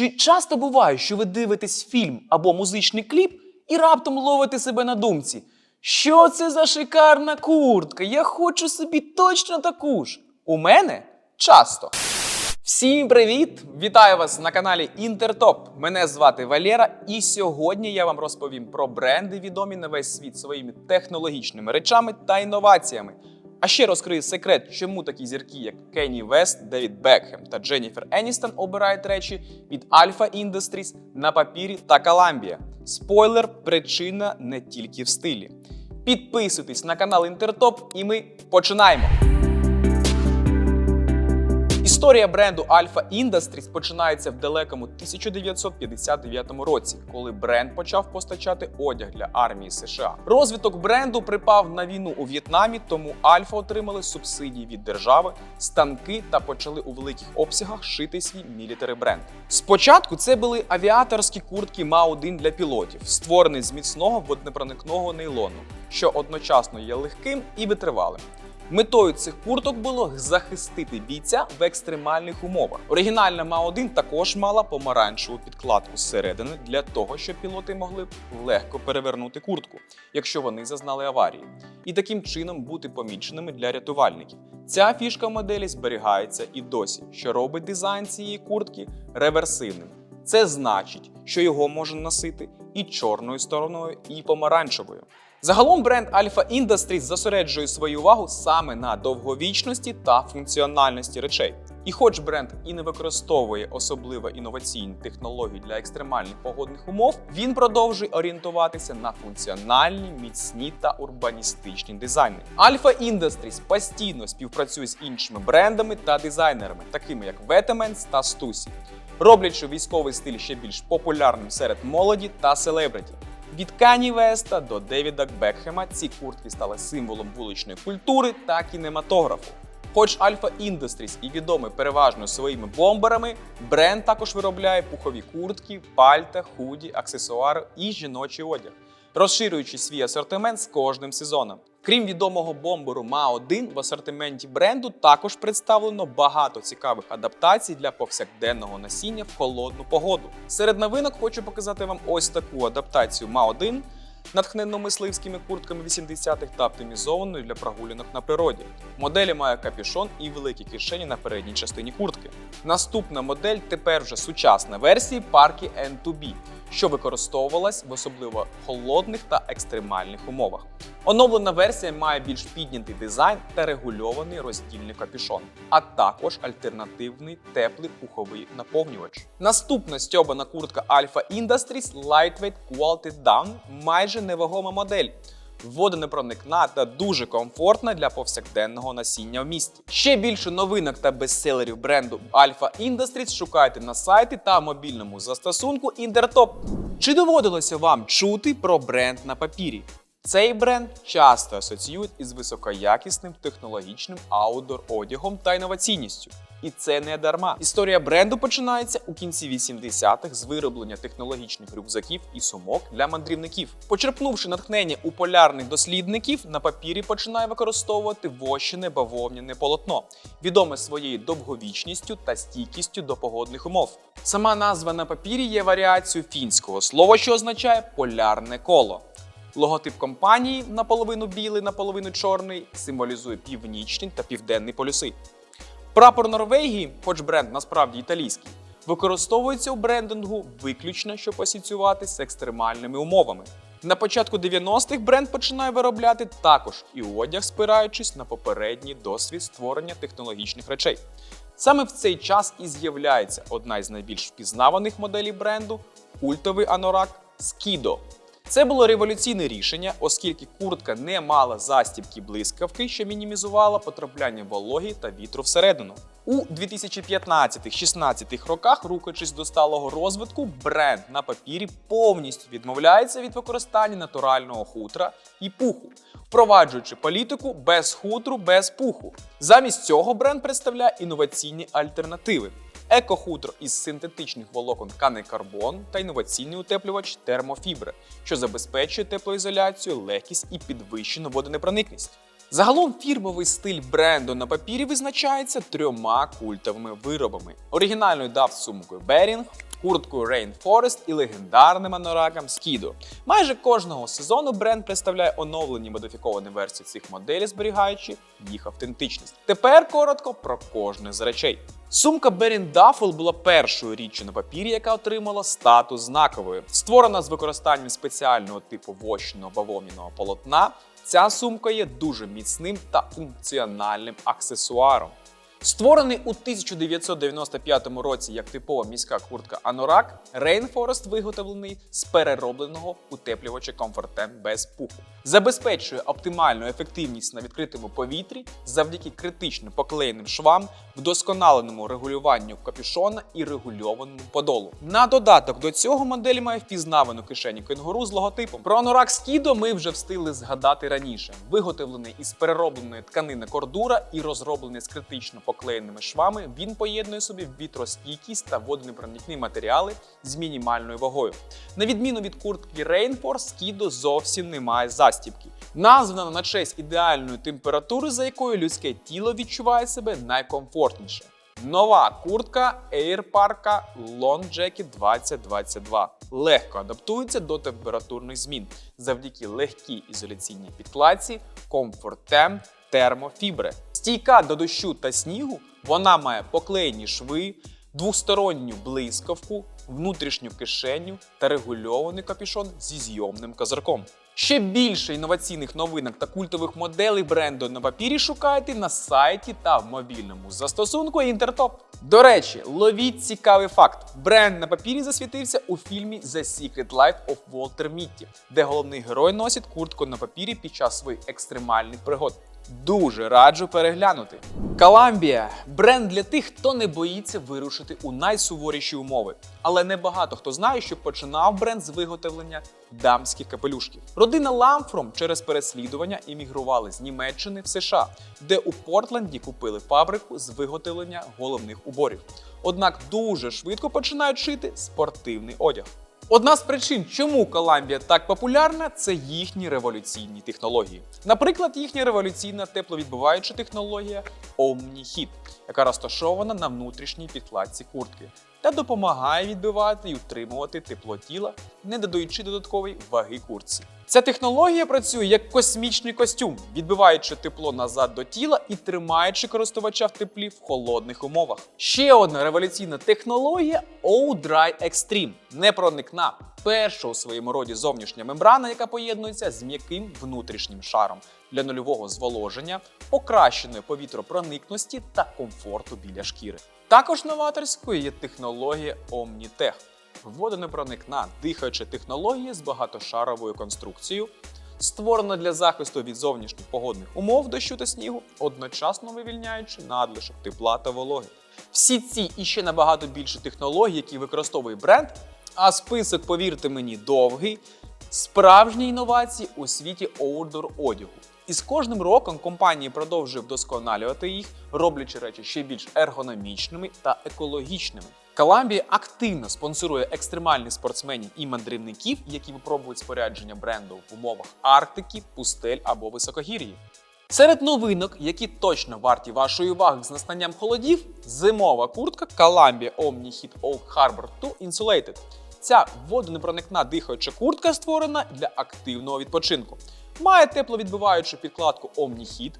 Чи часто буває, що ви дивитесь фільм або музичний кліп і раптом ловите себе на думці? Що це за шикарна куртка? Я хочу собі точно таку ж. У мене часто. Всім привіт! Вітаю вас на каналі Інтертоп. Мене звати Валера, і сьогодні я вам розповім про бренди, відомі на весь світ своїми технологічними речами та інноваціями. А ще розкриє секрет, чому такі зірки, як Кенні Вест, Девід Бекхем та Дженніфер Еністон обирають речі від Alpha Industries на папірі та Columbia. Спойлер, причина не тільки в стилі. Підписуйтесь на канал Інтертоп, і ми починаємо. Історія бренду Alpha Industries починається в далекому 1959 році, коли бренд почав постачати одяг для армії США. Розвиток бренду припав на війну у В'єтнамі, тому Alpha отримали субсидії від держави, станки та почали у великих обсягах шити свій мілітари бренд. Спочатку це були авіаторські куртки МА-1 для пілотів, створені з міцного воднепроникного нейлону, що одночасно є легким і витривалим. Метою цих курток було захистити бійця в екстремальних умовах. Оригінальна МА-1 також мала помаранчеву підкладку зсередини для того, щоб пілоти могли легко перевернути куртку, якщо вони зазнали аварії, і таким чином бути поміченими для рятувальників. Ця фішка моделі зберігається і досі, що робить дизайн цієї куртки реверсивним. Це значить, що його можна носити і чорною стороною, і помаранчевою. Загалом бренд Alpha Industries зосереджує свою увагу саме на довговічності та функціональності речей. І хоч бренд і не використовує особливо інноваційні технології для екстремальних погодних умов, він продовжує орієнтуватися на функціональні, міцні та урбаністичні дизайни. Alpha Industries постійно співпрацює з іншими брендами та дизайнерами, такими як Vetements та Stussy, роблячи військовий стиль ще більш популярним серед молоді та селебриті. Від Кані Веста до Девіда Бекхема ці куртки стали символом вуличної культури та кінематографу. Хоч Альфа Індустріс і відомий переважно своїми бомберами, бренд також виробляє пухові куртки, пальта, худі, аксесуари і жіночий одяг, розширюючи свій асортимент з кожним сезоном. Крім відомого бомберу МА-1, в асортименті бренду також представлено багато цікавих адаптацій для повсякденного носіння в холодну погоду. Серед новинок хочу показати вам ось таку адаптацію МА-1, натхнену мисливськими куртками 80-х та оптимізованою для прогулянок на природі. Моделі має капюшон і великі кишені на передній частині куртки. Наступна модель тепер вже сучасна версія парки N2B, що використовувалась в особливо холодних та екстремальних умовах. Оновлена версія має більш піднятий дизайн та регульований роздільний капюшон, а також альтернативний теплий пуховий наповнювач. Наступна стьобана куртка Alpha Industries Lightweight Quality Down майже невагома модель. Водонепроникна та дуже комфортна для повсякденного носіння в місті. Ще більше новинок та бестселерів бренду Alpha Industries шукайте на сайті та мобільному застосунку Інтертоп. Чи доводилося вам чути про бренд на папірі? Цей бренд часто асоціюють із високоякісним технологічним аудор одягом та інноваційністю. І це не дарма. Історія бренду починається у кінці 80-х з вироблення технологічних рюкзаків і сумок для мандрівників. Почерпнувши натхнення у полярних дослідників, на папірі починає використовувати вощене бавовняне полотно, відоме своєю довговічністю та стійкістю до погодних умов. Сама назва на папірі є варіацією фінського слова, що означає полярне коло. Логотип компанії наполовину білий, наполовину чорний, символізує північний та південний полюси. Прапор Норвегії, хоч бренд насправді італійський, використовується у брендингу виключно, щоб асоціюватися з екстремальними умовами. На початку 90-х бренд починає виробляти також і одяг, спираючись на попередній досвід створення технологічних речей. Саме в цей час і з'являється одна із найбільш впізнаваних моделей бренду культовий анорак Skido. Це було революційне рішення, оскільки куртка не мала застібки блискавки, що мінімізувала потрапляння вологі та вітру всередину. У 2015-16 роках, рухаючись до сталого розвитку, бренд на папірі повністю відмовляється від використання натурального хутра і пуху, впроваджуючи політику без хутру, без пуху. Замість цього бренд представляє інноваційні альтернативи. Екохутро із синтетичних волокон канекарбон та інноваційний утеплювач термофібри, що забезпечує теплоізоляцію, легкість і підвищену водонепроникність. Загалом фірмовий стиль бренду на папірі визначається трьома культовими виробами: оригінальною дав сумкою Behring, курткою Rainforest і легендарним анораком Skido. Майже кожного сезону бренд представляє оновлені модифіковані версії цих моделей, зберігаючи їх автентичність. Тепер коротко про кожне з речей. Сумка Берін Duffel була першою річчю на папірі, яка отримала статус знакової. Створена з використанням спеціального типу вощеного бавовняного полотна. Ця сумка є дуже міцним та функціональним аксесуаром. Створений у 1995 році як типова міська куртка Anorak, Rainforest виготовлений з переробленого утеплювача комфортем без пуху. Забезпечує оптимальну ефективність на відкритому повітрі завдяки критично поклеєним швам, вдосконаленому регулюванню капюшона і регульованому подолу. На додаток до цього модель має впізнавану кишеню кенгуру з логотипом. Про Anorak Skido ми вже встигли згадати раніше. Виготовлений із переробленої тканини кордура і розроблений з критично поклеєними швами, він поєднує собі вітростійкість та водонепроникні матеріали з мінімальною вагою. На відміну від куртки Rainforce, Skido зовсім не має застібки. Названа на честь ідеальної температури, за якою людське тіло відчуває себе найкомфортніше. Нова куртка Air Parka Long Jacket 2022 легко адаптується до температурних змін завдяки легкій ізоляційній підкладці, комфортем, термофібри. Стійка до дощу та снігу, вона має поклеєні шви, двосторонню блискавку, внутрішню кишеню та регульований капюшон зі зйомним козирком. Ще більше інноваційних новинок та культових моделей бренду на папірі шукайте на сайті та в мобільному застосунку Інтертоп. До речі, ловіть цікавий факт: бренд на папірі засвітився у фільмі The Secret Life of Walter Mitty, де головний герой носить куртку на папірі під час своїх екстремальних пригод. Дуже раджу переглянути. Каламбія бренд для тих, хто не боїться вирушити у найсуворіші умови. Але небагато хто знає, що починав бренд з виготовлення дамських капелюшків. Родина Ламфром через переслідування іммігрували з Німеччини в США, де у Портленді купили фабрику з виготовлення головних уборів. Однак дуже швидко починають шити спортивний одяг. Одна з причин, чому Коламбія так популярна, це їхні революційні технології. Наприклад, їхня революційна тепловідбиваюча технологія OmniHeat, яка розташована на внутрішній підкладці куртки та допомагає відбивати і утримувати тепло тіла, не додаючи додаткової ваги куртці. Ця технологія працює як космічний костюм, відбиваючи тепло назад до тіла і тримаючи користувача в теплі в холодних умовах. Ще одна революційна технологія O-Dry Extreme непроникна. Перша у своєму роді зовнішня мембрана, яка поєднується з м'яким внутрішнім шаром для нульового зволоження, покращеної повітропроникності та комфорту біля шкіри. Також новаторською є технологія OmniTech водонепроникна дихаюча технологія з багатошаровою конструкцією, створена для захисту від зовнішніх погодних умов дощу та снігу, одночасно вивільняючи надлишок тепла та вологи. Всі ці і ще набагато більше технологій, які використовує бренд, а список, повірте мені, довгий, справжні інновації у світі оудор одягу. І з кожним роком компанія продовжує вдосконалювати їх, роблячи речі ще більш ергономічними та екологічними. Коламбія активно спонсорує екстремальних спортсменів і мандрівників, які випробують спорядження бренду в умовах Арктики, пустель або високогір'ї. Серед новинок, які точно варті вашої уваги з настанням холодів, зимова куртка Columbia Omni-Heat Oak Harbor 2 Insulated. Ця водонепроникна дихаюча куртка створена для активного відпочинку. Має тепловідбиваючу підкладку Omni-Heat,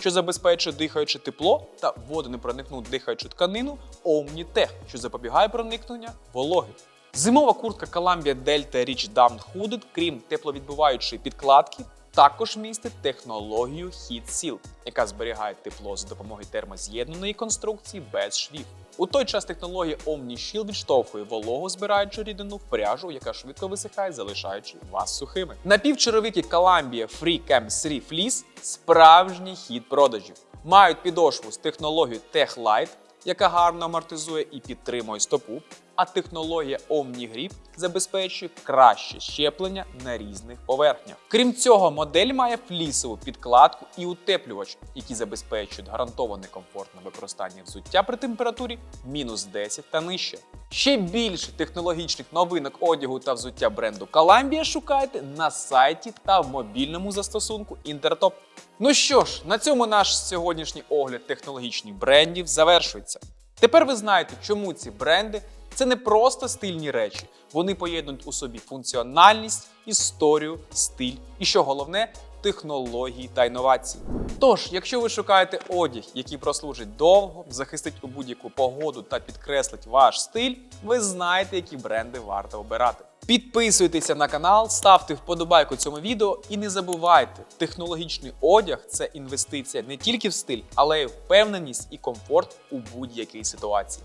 що забезпечує дихаюче тепло та водонепроникну дихаючу тканину Omni-Tech, що запобігає проникнення вологи. Зимова куртка Columbia Delta Rich Down Hooded, крім тепловідбиваючої підкладки, також містить технологію Heat Seal, яка зберігає тепло за допомогою термоз'єднаної конструкції без швів. У той час технологія Omni Shield відштовхує вологу збираючу рідину в пряжу, яка швидко висихає, залишаючи вас сухими. Напівчеревики Columbia Free Cam 3 Fleece – справжній хід продажів. Мають підошву з технологією Tech Light, яка гарно амортизує і підтримує стопу. А технологія OmniGrip забезпечує краще щеплення на різних поверхнях. Крім цього, модель має флісову підкладку і утеплювач, які забезпечують гарантоване комфортне використання взуття при температурі мінус 10 та нижче. Ще більше технологічних новинок одягу та взуття бренду Columbia шукайте на сайті та в мобільному застосунку Інтертоп. Ну що ж, на цьому наш сьогоднішній огляд технологічних брендів завершується. Тепер ви знаєте, чому ці бренди це не просто стильні речі. Вони поєднують у собі функціональність, історію, стиль і, що головне, технології та інновації. Тож, якщо ви шукаєте одяг, який прослужить довго, захистить у будь-яку погоду та підкреслить ваш стиль, ви знаєте, які бренди варто обирати. Підписуйтеся на канал, ставте вподобайку цьому відео і не забувайте, технологічний одяг це інвестиція не тільки в стиль, але й впевненість і комфорт у будь-якій ситуації.